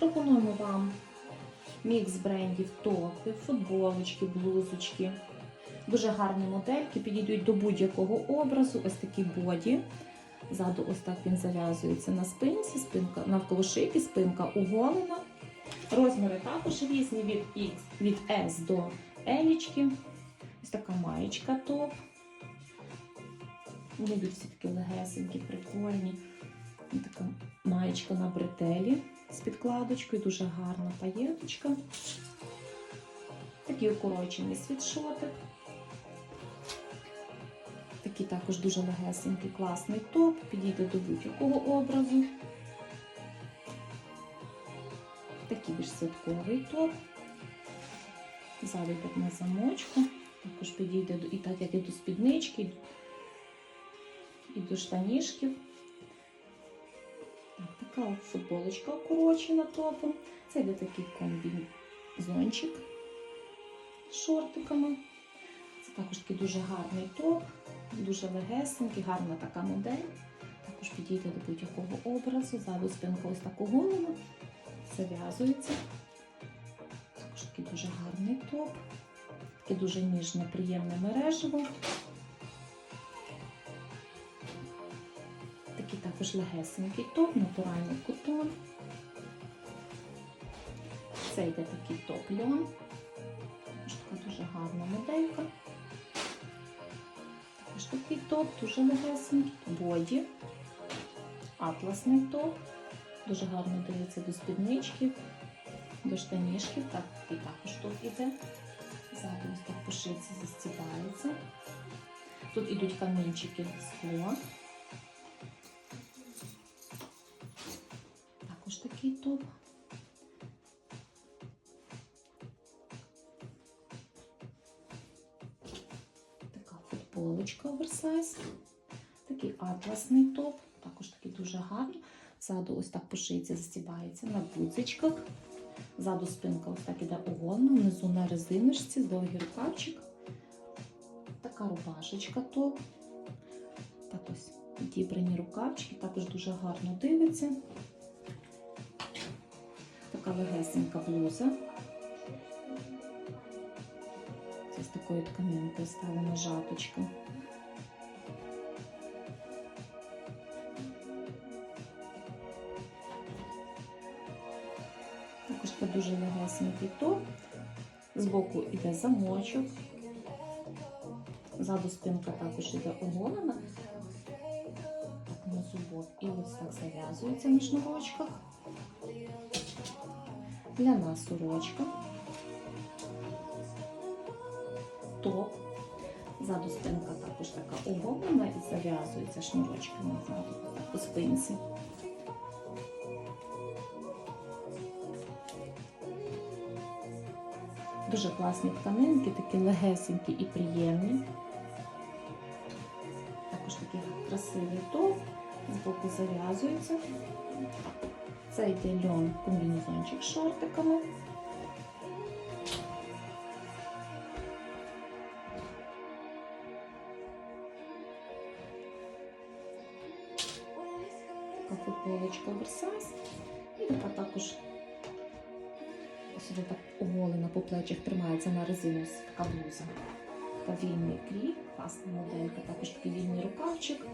Пропонуємо вам мікс брендів, топи, футболочки, блузочки. Дуже гарні модельки, підійдуть до будь-якого образу. Ось такі боді. Ззаду ось так він зав'язується на спинці, спинка навколо шийки, спинка уголена. Розміри також різні від X, від S до L. Ось така маєчка топ. Вони всі такі легесенькі, прикольні. Така маєчка на бретелі з підкладочкою, дуже гарна паєточка. Такий укорочений світшотик. Такий також дуже легесенький, класний топ, підійде до будь-якого образу. Такий більш святковий топ. Ззаду на замочку. Також підійде і так, як і до спіднички, і до штанішків. Так, така от футболочка укорочена топом. Це йде такий комбінзончик з шортиками. Це також такий дуже гарний топ, дуже легесенький, гарна така модель. Також підійде до будь-якого образу. Ззаду спинка ось так оголена, зав'язується. Також такий дуже гарний топ. Таке дуже ніжне, приємне мережево. Також легесенький топ, натуральний кутон. Це йде такий топ льон. Така дуже гарна моделька. Також такий топ, дуже легесенький. Боді. Атласний топ. Дуже гарно дивиться до спіднички, до штанішків. Так, такий також топ іде. Ззаду так по шиці застібається. Тут ідуть камінчики скло. Такий топ. Така футболочка оверсайз. Такий атласний топ. Також такий дуже гарний. Ззаду ось так по шиці застібається на гудзичках. Ззаду спинка ось так іде оголена, внизу на резиночці, довгий рукавчик. Така рубашечка топ. Так ось відібрані рукавчики, також дуже гарно дивиться. Така легесенька блуза. Це з такою тканинкою ставлена жаточка. Також це дуже легесенький топ. Збоку йде замочок. Ззаду спинка також йде оголена. На зубок. І ось так зав'язується на шнурочках. Ляна сорочка. Топ. Ззаду спинка також така оголена і зав'язується шнурочками ззаду по спинці. Дуже класні тканинки, такі легесенькі і приємні. Також такий красивий топ, збоку зав'язується. Це йде льон комбінезончик з шортиками. Така футболочка оверсайз. І така також Ось так оголена по плечах тримається на резину така блуза. Така вільний крій, класна моделька, також такий вільний рукавчик.